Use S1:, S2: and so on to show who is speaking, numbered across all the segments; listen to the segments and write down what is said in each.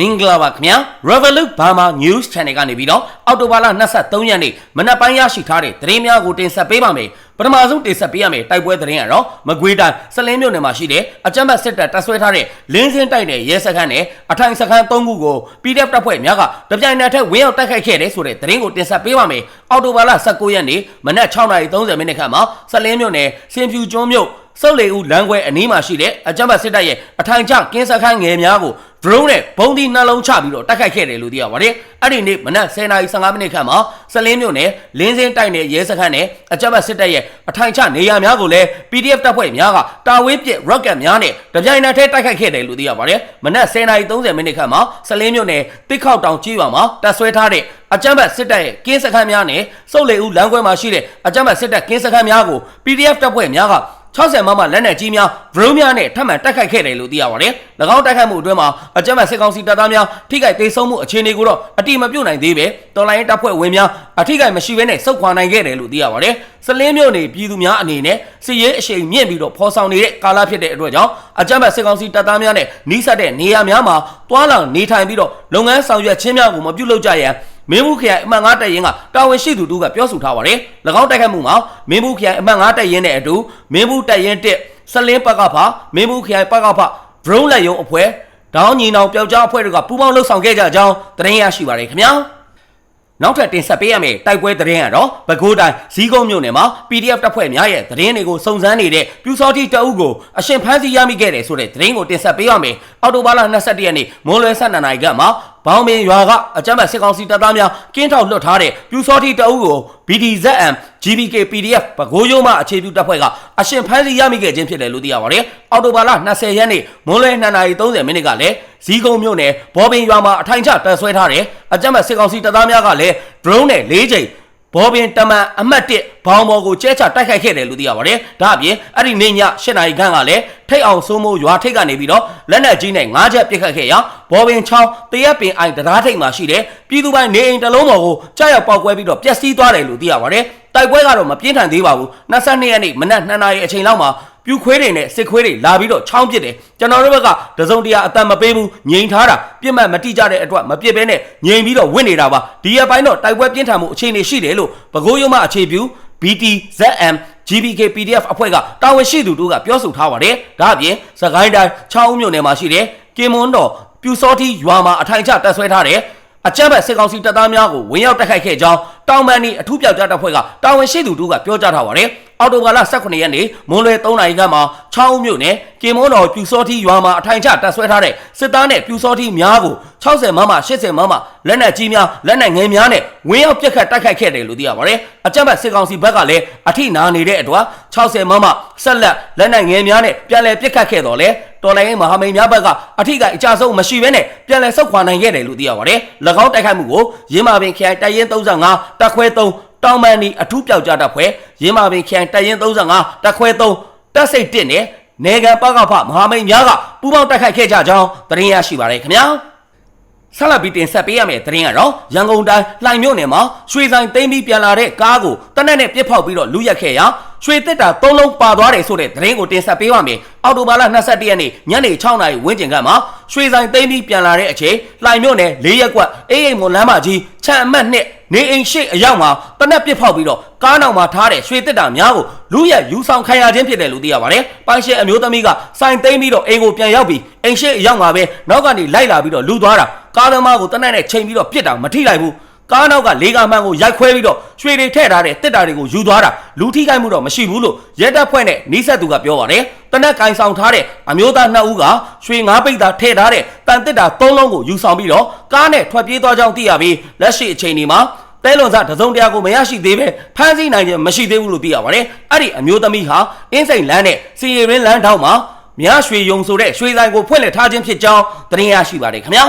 S1: မင်္ဂလာပါခင်ဗျာ Revolut Burma News Channel ကနေပြီးတော့အော်တိုဘာလ23ရက်နေ့မနက်ပိုင်းရရှိထားတဲ့သတင်းများကိုတင်ဆက်ပေးပါမယ်ပထမဆုံးတင်ဆက်ပေးရမယ်တိုက်ပွဲသတင်းကတော့မကွေးတိုင်းစလင်းမြို့နယ်မှာရှိတဲ့အကြမ်းဖက်စစ်တပ်တပ်ဆွဲထားတဲ့လင်းစင်းတိုက်တဲ့ရဲစခန်းနဲ့အထိုင်စခန်း3ခုကို PDF တပ်ဖွဲ့များကတပြိုင်နက်တည်းဝင်းရောက်တိုက်ခိုက်ခဲ့တဲ့ဆိုတဲ့သတင်းကိုတင်ဆက်ပေးပါမယ်အော်တိုဘာလ19ရက်နေ့မနက်6:30မိနစ်ခန့်မှာစလင်းမြို့နယ်စင်ဖြူကျွန်းမြို့စုပ်လေဦးလမ်းခွဲအနီးမှာရှိတဲ့အကြမ်းဖက်စစ်တပ်ရဲ့အထိုင်ကျကင်းစခန်းငယ်များကို drone နဲ့ဘုံဒီနှလုံးချပြီးတော့တိုက်ခိုက်ခဲ့တယ်လို့သိရပါတယ်။အဲ့ဒီနေ့မနက်10:15မိနစ်ခန့်မှာစလင်းမြို့နယ်လင်းစင်းတိုက်နယ်ရဲစခန်းနဲ့အကြမ်းဖက်စစ်တပ်ရဲ့အထိုင်ချနေရာများကိုလည်း PDF တပ်ဖွဲ့များကတာဝေးပစ် rocket များနဲ့တပြိုင်နက်တည်းတိုက်ခိုက်ခဲ့တယ်လို့သိရပါတယ်။မနက်10:30မိနစ်ခန့်မှာစလင်းမြို့နယ်တစ်ခေါက်တောင်ကြီးရွာမှာတပ်ဆွဲထားတဲ့အကြမ်းဖက်စစ်တပ်ရဲ့ကင်းစခန်းများနဲ့စုပ်လေဦးလမ်းခွဲမှာရှိတဲ့အကြမ်းဖက်စစ်တပ်ကင်းစခန်းများကို PDF တပ်ဖွဲ့များက 60မမလက်နက်ကြီးများဗရုံးများနဲ့ထပ်မံတိုက်ခိုက်ခဲ့တယ်လို့သိရပါတယ်။၎င်းတိုက်ခိုက်မှုအတွင်းမှာအကြမ်းဖက်စစ်ကောင်စီတပ်သားများထိခိုက်ဒေဆုံးမှုအခြေအနေကိုတော့အတိမပြုတ်နိုင်သေးပဲတော်လိုင်းတပ်ဖွဲ့ဝင်များအထိခိုက်မရှိဘဲနဲ့စုခွာနိုင်ခဲ့တယ်လို့သိရပါတယ်။စလင်းမြို့နယ်ပြည်သူများအနေနဲ့စစ်ရေးအရှိန်မြင့်ပြီးတော့ဖော်ဆောင်နေတဲ့ကာလဖြစ်တဲ့အတွက်ကြောင့်အကြမ်းဖက်စစ်ကောင်စီတပ်သားများနဲ့နှိစက်တဲ့နေရာများမှာတွားလောင်နေထိုင်ပြီးတော့လုပ်ငန်းဆောင်ရွက်ခြင်းများကိုမပြုလုပ်ကြရန် မင်းဘူးခရိုင်အမှတ်9တပ်ရင်းကတာဝန်ရှိသူတို့ကပြောဆိုထားပါတယ်။၎င်းတိုက်ခိုက်မှုမှာမင်းဘူးခရိုင်အမှတ်9တပ်ရင်းနဲ့အတူမင်းဘူးတပ်ရင်းတစ်စလင်းပကဖမင်းဘူးခရိုင်ပကဖဒရုန်းလက်ယုံအဖွဲ့ဒေါင်းညီနောင်ပျောက်ကြားအဖွဲ့တို့ကပူးပေါင်းလှုပ်ဆောင်ခဲ့ကြကြောင်းသတင်းရရှိပါတယ်ခင်ဗျာ။နောက်ထပ်တင်ဆက်ပေးရမယ့်တိုက်ပွဲသတင်းကတော့ပဲခူးတိုင်းဇီးကုန်းမြို့နယ်မှာ PDF တပ်ဖွဲ့များရဲ့သတင်းတွေကိုစုံစမ်းနေတဲ့ပြူစောတိတအုပ်ကိုအရှင်ဖမ်းဆီးရမိခဲ့တယ်ဆိုတဲ့သတင်းကိုတင်ဆက်ပေးရမယ်။အော်တိုဘာလ22ရက်နေ့မိုးလွယ်12နာရီကမှ ဘောင်းမင်းရွာကအကြမ်းဖက်စစ်ကောင်စီတပ်သားများကင်းထောက်လွတ်ထားတဲ့ပြူစောတိတအုပ်ကို BDZM GBK PDF ပဲခူးရုံးမှအခြေပြုတပ်ဖွဲ့ကအရှင်ဖမ်းဆီးရမိခဲ့ခြင်းဖြစ်တယ်လို့သိရပါတယ်။အော်တိုဘာလ20ရက်နေ့မိုးလွယ်2:30မိနစ်ကလည်းဇီးကုန်းမြို့နယ်ဘောပင်ရွာမှာအထိုင်ချတပ်ဆွဲထားတဲ့အကြမ်းဖက်စစ်ကောင်စီတပ်သားများကလည်း drone နဲ့၄ချိန် ဘောပင်တမန်အမှတ်1ဘောင်ဘော်ကိုကျဲချတိုက်ခိုက်ခဲ့တယ်လို့သိရပါတယ်။ဒါအပြင်အဲ့ဒီနေ့ည၈နာရီခန့်ကလည်းထိတ်အောင်စိုးမိုးရွာထိတ်ကနေပြီးတော့လက်နက်ကြီးနဲ့၅ချက်ပစ်ခတ်ခဲ့ရာဘောပင်ချောင်းတရက်ပင်အိုင်တရားထိတ်မှာရှိတဲ့ပြည်သူပိုင်းနေအိမ်တစ်လုံးပေါ်ကိုကြားရောက်ပောက်ကွဲပြီးတော့ပျက်စီးသွားတယ်လို့သိရပါတယ်။တိုက်ပွဲကတော့မပြင်းထန်သေးပါဘူး။22ရက်နေ့မနက်2နာရီအချိန်လောက်မှာ ပြူခွေးတွေနဲ့စစ်ခွေးတွေလာပြီးတော့ချောင်းပစ်တယ်ကျွန်တော်တို့ဘက်ကတစုံတရာအတန်မပေးဘူးငြိမ်ထားတာပြစ်မှတ်မတိကြတဲ့အတွက်မပြစ်ဘဲနဲ့ငြိမ်ပြီးတော့ဝင့်နေတာပါဒီရပိုင်းတော့တိုက်ပွဲပြင်းထန်မှုအခြေအနေရှိတယ်လို့ပဲခူးရုံးမှအခြေပြု BTZM GBK PDF အဖွဲ့ကတာဝန်ရှိသူတို့ကပြောဆိုထားပါတယ်ဒါအပြင်စကိုင်းတိုင်း6ဦးမြို့နယ်မှာရှိတဲ့ကင်မွန်တော်ပြူစောတိရွာမှာအထိုင်ချတပ်ဆွဲထားတဲ့အကြမ်းဖက်စစ်ကောင်စီတပ်သားများကိုဝင်ရောက်တိုက်ခိုက်ခဲ့ကြောင်း တောင်ပန်နီအထူးပြောက်ကြားတပ်ဖွဲ့ကတာဝန်ရှိသူတို့ကပြောကြားထားပါတယ်။အော်တိုဘာလ18ရက်နေ့မွန်လွယ်3နာရီခန့်မှာ6ဦးမြို့နယ်ကင်မွန်းတော်ပြူစောတိရွာမှာအထိုင်ချတပ်ဆွဲထားတဲ့စစ်သားနဲ့ပြူစောတိများကို60မမ80မမလက်နက်ကြီးများလက်နက်ငယ်များနဲ့ဝင်းရောက်ပြက်ခတ်တိုက်ခိုက်ခဲ့တယ်လို့သိရပါတယ်။အကြမ်းဖက်စစ်ကောင်စီဘက်ကလည်းအထိနာနေတဲ့အတွက်60မမဆက်လက်လက်နက်ငယ်များနဲ့ပြန်လည်ပြက်ခတ်ခဲ့တော့လေတော်လိုင်းမဟာမိတ်များဘက်ကအထိကအကြဆုံးမရှိဘဲနဲ့ပြန်လည်ဆုတ်ခွာနိုင်ခဲ့တယ်လို့သိရပါတယ်။၎င်းတိုက်ခိုက်မှုကိုရင်းမာပင်ခရိုင်တိုင်ရင်35တပ်ခွဲ3တောင်မန်နီအထူးပြောက်ကြားတပ်ဖွဲ့ရင်းမာပင်ခရိုင်တိုင်ရင်35တပ်ခွဲ3တပ်စိတ်1နဲ့နေကံပကဖမဟာမိတ်များကပူးပေါင်းတိုက်ခိုက်ခဲ့ကြကြောင်းသတင်းရရှိပါတယ်ခင်ဗျာ။ဆက်လက်ပြီးတင်ဆက်ပေးရမယ့်သတင်းကတော့ရန်ကုန်တိုင်းလှိုင်မြို့နယ်မှာရွှေဆိုင်သိမ်းပြီးပြန်လာတဲ့ကားကိုတနက်နဲ့ပြစ်ဖောက်ပြီးတော့လူရက်ခဲ့ရာ ရွှေတစ်တာ၃လုံးပါသွားတယ်ဆိုတဲ့သတင်းကိုတင်ဆက်ပေးပါမယ်။အော်တိုဘာလ22ရက်နေ့ညနေ6နာရီဝန်းကျင်ကမှရွှေဆိုင်သိမ်းပြီးပြန်လာတဲ့အချိန်လှိုင်မြို့နယ်၄ရက်ကွက်အေးအိမ်မွန်လမ်းမကြီးချမ်းအမှတ်နှစ်နေအိမ်ရှိအရောက်မှာတနက်ပြစ်ဖောက်ပြီးတော့ကားနောက်မှာထားတဲ့ရွှေတစ်တာများကိုလူရက်ယူဆောင်ခံရခြင်းဖြစ်တယ်လို့သိရပါတယ်။ပိုင်ရှင်အမျိုးသမီးကစိုင်သိမ်းပြီးတော့အိမ်ကိုပြန်ရောက်ပြီးအိမ်ရှိအရောက်မှာပဲနောက်ကနေလိုက်လာပြီးတော့လူသွားတာကားသမားကိုတနက်နဲ့ချိန်ပြီးတော့ပြစ်တာမထိလိုက်ဘူး။ ကားနောက်ကလေကာမှန်ကိုရိုက်ခွဲပြီးတော့ရွှေတွေထည့်ထားတဲ့တစ်တာတွေကိုယူသွားတာလူထိခိုက်မှုတော့မရှိဘူးလို့ရဲတပ်ဖွဲ့နဲ့နှိဆက်သူကပြောပါတယ်တနက်ကင်ဆောင်ထားတဲ့အမျိုးသားနှစ်ဦးကရွှေငါးပိတ်သာထည့်ထားတဲ့တန်တစ်တာသုံးလုံးကိုယူဆောင်ပြီးတော့ကားနဲ့ထွက်ပြေးသွားကြောင်းသိရပြီးလက်ရှိအချိန်ဒီမှာတဲလွန်စားတစုံတရာကိုမရရှိသေးပဲဖမ်းဆီးနိုင်ခြင်းမရှိသေးဘူးလို့သိရပါတယ်အဲ့ဒီအမျိုးသမီးဟာအင်းစိန်လမ်းနဲ့စီရီရင်းလမ်းထောက်မှာမြရွှေယုံဆိုတဲ့ရွှေဆိုင်ကိုဖွင့်လှစ်ထားခြင်းဖြစ်ကြောင်းသတင်းရရှိပါတယ်ခင်ဗျာ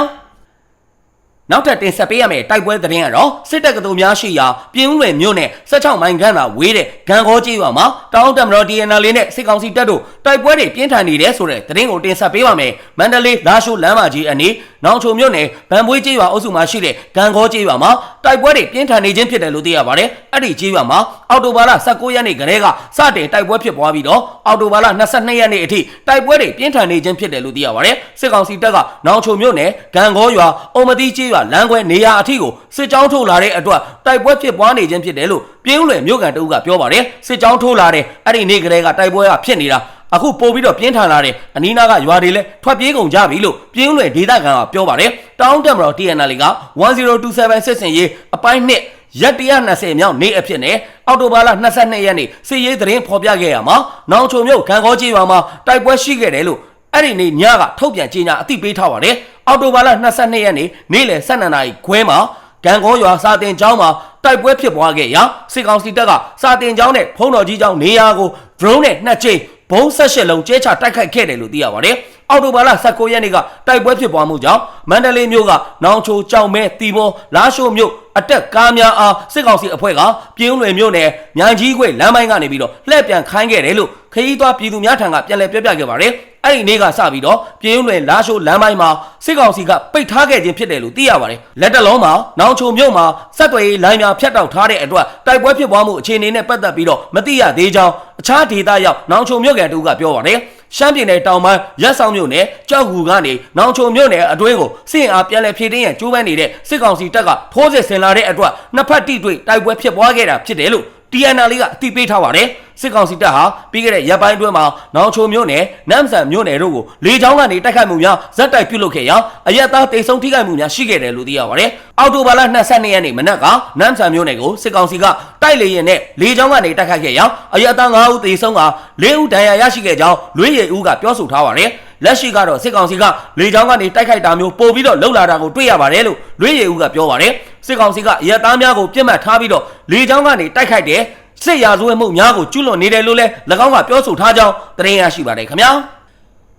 S1: နောက်ထပ်တင်ဆက်ပေးရမယ့်တိုက်ပွဲသတင်းကတော့စစ်တပ်ကတော်များရှိရာပြင်းဦးလွယ်မြို့နယ်16မိုင်ခန့်သာဝေးတဲ့ဂံကောကြီးရွာမှာတောင်းတမတော် DNL လေးနဲ့စစ်ကောင်စီတပ်တို့တိုက်ပွဲတွေပြင်းထန်နေတယ်ဆိုတဲ့သတင်းကိုတင်ဆက်ပေးပါမယ်။မန္တလေးလာရှိုးလမ်းမကြီးအနီးနောင်ချုံမြို့နယ်ဗန်ပွေးကြီးရွာအုပ်စုမှာရှိတဲ့ဂံကောကြီးရွာမှာတိုက်ပွဲတွေပြင်းထန်နေခြင်းဖြစ်တယ်လို့သိရပါတယ်။အဲ့ဒီကြီးရွာမှာအော်တိုဘာလ19ရက်နေ့ကလေးကစတင်တိုက်ပွဲဖြစ်ပွားပြီးတော့အော်တိုဘာလ22ရက်နေ့အထိတိုက်ပွဲတွေပြင်းထန်နေခြင်းဖြစ်တယ်လို့သိရပါတယ်။စစ်ကောင်စီတပ်ကနောင်ချုံမြို့နယ်ဂံကောရွာအုံမတိကြီးရွာလမ်းခွဲနေရာအထိကိုစစ်ကြောင်းထုတ်လာတဲ့အတွက်တိုက်ပွဲဖြစ်ပွားနေခြင်းဖြစ်တယ်လို့ပြင်းဦးလွယ်မြို့ကန်တအုပ်ကပြောပါတယ်စစ်ကြောင်းထုတ်လာတဲ့အဲ့ဒီနေ့ကလေးကတိုက်ပွဲကဖြစ်နေတာအခုပို့ပြီးတော့ပြင်းထန်လာတဲ့အနီးနားကရွာတွေလည်းထွက်ပြေးကုန်ကြပြီလို့ပြင်းဦးလွယ်ဒေသခံကပြောပါတယ်တောင်းတက်မတော် TNL က1027စစ်စင်ရေးအပိုင်းနှစ်ရက်120မြောက်နေ့အဖြစ်နဲ့အောက်တိုဘာလ22ရက်နေ့စစ်ရေးသတင်းဖော်ပြခဲ့ရမှာနောင်ချုံမြို့ခံခေါ်ကြီးရွာမှာတိုက်ပွဲရှိခဲ့တယ်လို့ အဲ့ဒီနေ့ညကထုတ်ပြန်ကြေညာအသိပေးထားပါတယ်အောက်တိုဘာလ22ရက်နေ့နေ့လယ်12နာရီခွဲမှာကံကောရွာစာတင်ကျောင်းမှာတိုက်ပွဲဖြစ်ပွားခဲ့ရာစစ်ကောင်စီတပ်ကစာတင်ကျောင်းနဲ့ဖုံးတော်ကြီးကျောင်းနေရာကို drone နဲ့နှစ်ကြိမ်ဘုံဆက်ရှစ်လုံးကျဲချတိုက်ခိုက်ခဲ့တယ်လို့သိရပါတယ်။အော်တိုဘာလ19ရက်နေ့ကတိုက်ပွဲဖြစ်ပွားမှုကြောင့်မန္တလေးမြို့ကနောင်ချိုကြောင်မဲတီဘောလာရှိုးမြို့ အတက်ကားများအားစစ်ကောင်စီအဖွဲ့ကပြင်းဦးလွယ်မြို့နယ်မြိုင်ကြီးခွေလမ်းပိုင်းကနေပြီးတော့လှည့်ပြန်ခိုင်းခဲ့တယ်လို့ခရီးသွားပြည်သူများထံကပြန်လည်ပြောပြခဲ့ပါတယ်။အဲ့ဒီနေ့ကစပြီးတော့ပြင်းဦးလွယ်လာရှိုးလမ်းပိုင်းမှာစစ်ကောင်စီကပိတ်ထားခဲ့ခြင်းဖြစ်တယ်လို့သိရပါတယ်။လက်တလုံးမှာနောင်ချိုမြို့မှာစက်တွေလိုင်းများဖြတ်တောက်ထားတဲ့အတွက်တိုက်ပွဲဖြစ်ပွားမှုအခြေအနေနဲ့ပတ်သက်ပြီးတော့မသိရသေးကြောင်းအခြားဒေသရောက်နောင်ချိုမြို့ကန်တူကပြောပါတယ်။ ရှမ်းပြည်နယ်တောင်ပိုင်းရက်ဆောင်မြို့နယ်ကြောက်ကူကနေနောင်ချုံမြို့နယ်အတွင်းကိုစစ်အားပြန်လည်ဖြည့်တင်းရန်ကြိုးပမ်းနေတဲ့စစ်ကောင်စီတပ်ကထိုးစစ်ဆင်လာတဲ့အတွက်နှစ်ဖက်တိတွေ့တိုက်ပွဲဖြစ်ပွားခဲ့တာဖြစ်တယ်လို့ TNL လေးကအသိပေးထားပါတယ်စစ်ကောင်စီတပ်ဟာပြီးခဲ့တဲ့ရက်ပိုင်းအတွင်းမှာနောင်ချိုမြို့နယ်နမ်ဆန်မြို့နယ်တို့ကိုလေကြောင်းကနေတိုက်ခိုက်မှုများဇက်တိုက်ပြုလုပ်ခဲ့ရာအရက်သားတိတ်ဆုံးထိခိုက်မှုများရှိခဲ့တယ်လို့သိရပါတယ်။အော်တိုဘာလ22ရက်နေ့မနက်ကနမ်ဆန်မြို့နယ်ကိုစစ်ကောင်စီကတိုက်လေရင်နဲ့လေကြောင်းကနေတိုက်ခိုက်ခဲ့ရာအရက်သား9ဦးသေဆုံးက4ဦးဒဏ်ရာရရှိခဲ့ကြောင်းလွေးရည်ဦးကပြောဆိုထားပါတယ်။လက်ရှိကတော့စစ်ကောင်စီကလေကြောင်းကနေတိုက်ခိုက်တာမျိုးပို့ပြီးတော့လှုပ်လာတာကိုတွေ့ရပါတယ်လို့လွေးရည်ဦးကပြောပါတယ် စစ်ကောင်စီကရဲသားများကိုပြစ်မှတ်ထားပြီးတော့လေကြောင်းကနေတိုက်ခိုက်တဲ့စစ်ရာဇဝတ်မှုများကိုကျူးလွန်နေတယ်လို့လည်း၎င်းကပြောဆိုထားကြောင်းသတင်းရရှိပါတယ်ခင်ဗျာ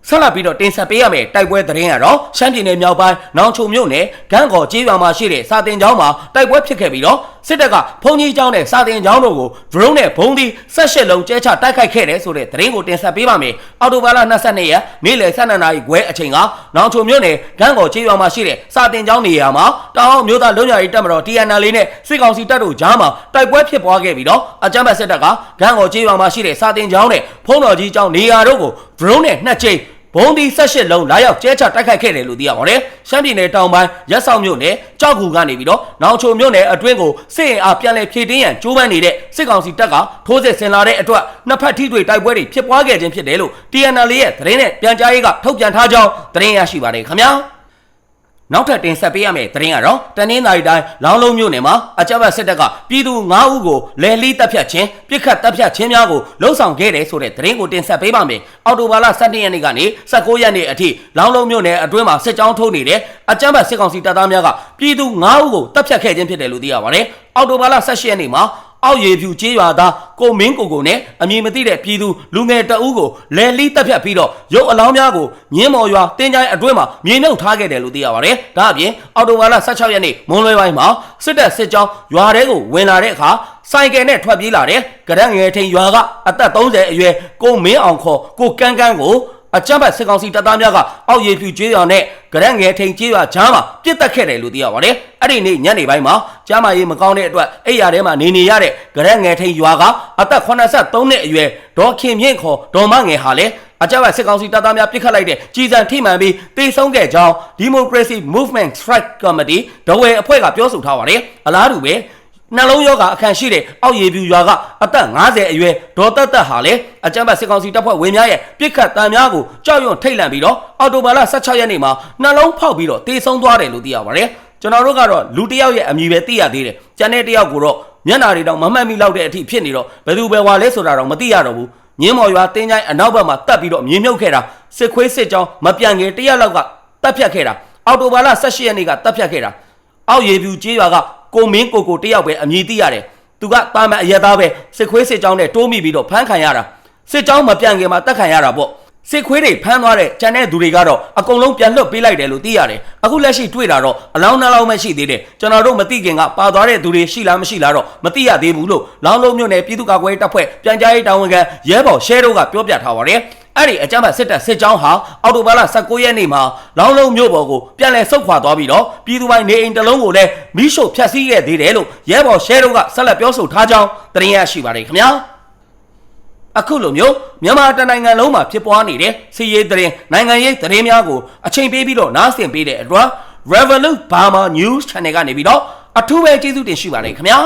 S1: ဆက်လက်ပြီးတော့တင်ဆက်ပေးရမယ့်တိုက်ပွဲသတင်းကတော့ရှမ်းပြည်နယ်မြောက်ပိုင်းနောင်ချုံမြို့နယ်ဂန်းကော်ကျေးရွာမှာရှိတဲ့စာတင်ကျောင်းမှာတိုက်ပွဲဖြစ်ခဲ့ပြီးတော့စစ်တပ်ကဖုန်ကြီးကျောင်းနဲ့စာတင်ကျောင်းတို့ကို drone နဲ့ဘုံဒီဆက်ရှစ်လုံးကျဲချတိုက်ခိုက်ခဲ့တယ်ဆိုတဲ့သတင်းကိုတင်ဆက်ပေးပါမယ်။အော်တိုဘာလ22ရက်နေ့လယ်12နာရီခွဲအချိန်ကနောင်ချုံမြို့နယ်ဂန်းကော်ကျေးရွာမှာရှိတဲ့စာတင်ကျောင်းနေရာမှာတောင်အောင်မြို့သားလုံခြုံရေးတပ်မတော် TNL နဲ့စစ်ကောင်စီတပ်တို့ကြားမှာတိုက်ပွဲဖြစ်ပွားခဲ့ပြီးတော့အကြမ်းဖက်စစ်တပ်ကဂန်းကော်ကျေးရွာမှာရှိတဲ့စာတင်ကျောင်းနဲ့ဖုံးတော်ကြီးကျောင်းနေရာတို့ကို drone နဲ့နှစ်ကြိမ် ဘုံဒီ၁၈လုံးလာရောက်ကျဲချတိုက်ခိုက်ခဲ့တယ်လို့သိရပါတယ်။ရှမ်းပြည်နယ်တောင်ပိုင်းရက်ဆောင်မြို့နယ်ကြောက်ကူကနေပြီးတော့နောင်ချိုမြို့နယ်အတွင်းကိုစစ်ရင်အားပြန်လည်ဖြည့်တင်းရန်ကြိုးပမ်းနေတဲ့စစ်ကောင်စီတပ်ကထိုးစစ်ဆင်လာတဲ့အတွက်နှစ်ဖက်ထိတွေ့တိုက်ပွဲတွေဖြစ်ပွားခဲ့ခြင်းဖြစ်တယ်လို့ TNL ရဲ့သတင်းနဲ့ပြန်ကြားရေးကထုတ်ပြန်ထားကြောင်းသတင်းရရှိပါတယ်ခင်ဗျာ။ နောက်ထပ်တင်ဆက်ပေးရမယ့်သတင်းကတော့တနင်္သာရီတိုင်းလောင်းလုံးမြို့နယ်မှာအကြမ်းဖက်စစ်တပ်ကပြည်သူ9ဦးကိုလယ်လီတပ်ဖြတ်ခြင်းပြစ်ခတ်တပ်ဖြတ်ခြင်းများကိုလှုံ့ဆော်ခဲ့တယ်ဆိုတဲ့သတင်းကိုတင်ဆက်ပေးပါမယ်။အော်တိုဘာလ17ရက်နေ့ကနေ19ရက်နေ့အထိလောင်းလုံးမြို့နယ်အတွင်းမှာစစ်ကြောင်းထိုးနေတဲ့အကြမ်းဖက်စစ်ကောင်စီတပ်သားများကပြည်သူ9ဦးကိုတပ်ဖြတ်ခဲ့ခြင်းဖြစ်တယ်လို့သိရပါတယ်။အော်တိုဘာလ18ရက်နေ့မှာ အောက်ရေဖြူကျေးရွာသားကိုမင်းကိုကိုနဲ့အမည်မသိတဲ့ပြည်သူလူငယ်တအူးကိုလဲလီတက်ဖြတ်ပြီးတော့ရုပ်အလောင်းများကိုမြင်းမော်ရွာတင်းကြိုင်းအတွင်းမှာမြေမြုပ်ထားခဲ့တယ်လို့သိရပါတယ်။ဒါအပြင်အော်တိုဘာလ16ရက်နေ့မွန်းလွဲပိုင်းမှာစစ်တပ်စစ်ကြောင်းရွာထဲကိုဝင်လာတဲ့အခါဆိုင်ကယ်နဲ့ထွက်ပြေးလာတဲ့ကရက်ငယ်ထိန်ရွာကအသက်30အရွယ်ကိုမင်းအောင်ခေါ်ကိုကန်းကန်းကို အကြမ်းဖက်စစ်ကောင်စီတပ်သားများကအောက်ရေဖြူကျွေးရွာနဲ့ကြရက်ငယ်ထိန်ကျွေးရွာကြားမှာပြစ်တက်ခဲ့တယ်လို့သိရပါတယ်။အဲ့ဒီနေ့ညနေပိုင်းမှာကြားမရေးမကောင်းတဲ့အတွက်အိယာထဲမှာနေနေရတဲ့ကြရက်ငယ်ထိန်ရွာကအသက်83နှစ်အရွယ်ဒေါ်ခင်မြင့်ခေါ်ဒေါ်မငယ်ဟာလည်းအကြမ်းဖက်စစ်ကောင်စီတပ်သားများပြစ်ခတ်လိုက်တဲ့ကြီးစံထိမှန်ပြီးတေဆုံးခဲ့ကြောင်း Democracy Movement Strike Committee ဒဝဲအဖွဲ့ကပြောဆိုထားပါတယ်။အလားတူပဲ နှလုံးယောဂအခန့်ရှိတဲ့အောက်ရည်ပြူရွာကအသက်50အရွယ်ဒေါ်တက်တက်ဟာလည်းအကြမ်းဖက်စစ်ကောင်စီတပ်ဖွဲ့ဝင်များရဲ့ပြစ်ခတ်တံများကိုကြောက်ရွံ့ထိတ်လန့်ပြီးတော့အော်တိုဘာလ16ရက်နေ့မှာနှလုံးဖောက်ပြီးတော့တေဆုံးသွားတယ်လို့သိရပါတယ်ကျွန်တော်တို့ကတော့လူတစ်ယောက်ရဲ့အမည်ပဲသိရသေးတယ်ကျန်တဲ့တစ်ယောက်ကိုတော့မျက်နာတွေတော့မမှတ်မိလောက်တဲ့အထိဖြစ်နေတော့ဘယ်သူပဲဝါလဲဆိုတာတော့မသိရတော့ဘူးညင်းမော်ရွာတင်းချိုင်းအနောက်ဘက်မှာတက်ပြီးတော့မြေမြုပ်ခဲ့တာစစ်ခွေးစစ်ကြောင်းမပြန်ခင်တရက်လောက်ကတက်ဖြတ်ခဲ့တာအော်တိုဘာလ18ရက်နေ့ကတက်ဖြတ်ခဲ့တာအောက်ရေပြူကျေးရွာက ကိုမင်းကိုကိုတယောက်ပဲအမည်သိရတယ်သူကတာမန်အရက်သားပဲစစ်ခွေးစစ်ကြောင်းနဲ့တိုးမိပြီးတော့ဖမ်းခံရတာစစ်ကြောင်းမပြန်ခင်မှာတက်ခံရတာပေါ့စစ်ခွေးတွေဖမ်းသွားတဲ့ကြံတဲ့သူတွေကတော့အကုန်လုံးပြန်လွတ်ပေးလိုက်တယ်လို့သိရတယ်အခုလက်ရှိတွေ့တာတော့အလောင်းနှလောင်းပဲရှိသေးတယ်ကျွန်တော်တို့မသိခင်ကပါသွားတဲ့သူတွေရှိလားမရှိလားတော့မသိရသေးဘူးလို့လောင်းလုံးမြို့နယ်ပြည်သူ့ကာကွယ်ရေးတပ်ဖွဲ့ပြန်ကြားရေးတာဝန်ခံရဲဘော်ရှဲတို့ကပြောပြထားပါတယ် အဲ့ဒီအကြမ်းဖက်စစ်တပ်စစ်ကြောင်းဟာအော်တိုဘာလ19ရက်နေ့မှာလောင်းလုံးမြို့ပေါ်ကိုပြန်လည်ဆုတ်ခွာသွားပြီးတော့ပြည်သူပိုင်းနေအိမ်တစ်လုံးကိုလည်းမိရှို့ဖျက်ဆီးခဲ့သေးတယ်လို့ရဲဘော်ရှဲတို့ကဆက်လက်ပြောဆိုထားကြောင်းသတင်းရရှိပါတယ်ခင်ဗျာအခုလိုမျိုးမြန်မာတနိုင်ငံလုံးမှာဖြစ်ပွားနေတဲ့စီးရေးသတင်းနိုင်ငံရေးသတင်းများကိုအချိန်ပေးပြီးတော့နားဆင်ပေးတဲ့အတွက် Revolut Burma News Channel ကနေပြီးတော့အထူးပဲကျေးဇူးတင်ရှိပါတယ်ခင်ဗျာ